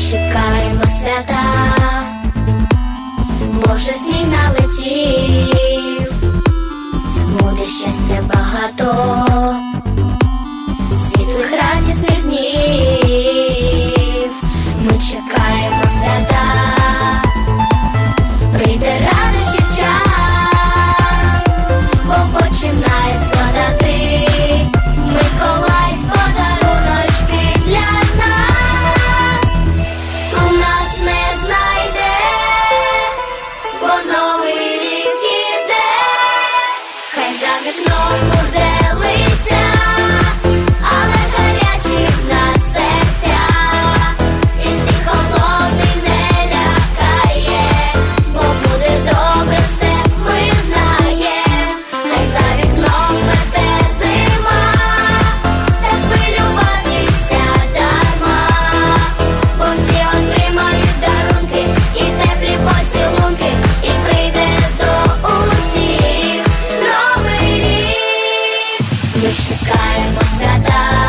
чекаємо свята, бо вже сніг налетів, буде щастя багато, світлих радісних. новий рік іде, хай за вікном. vai mostrar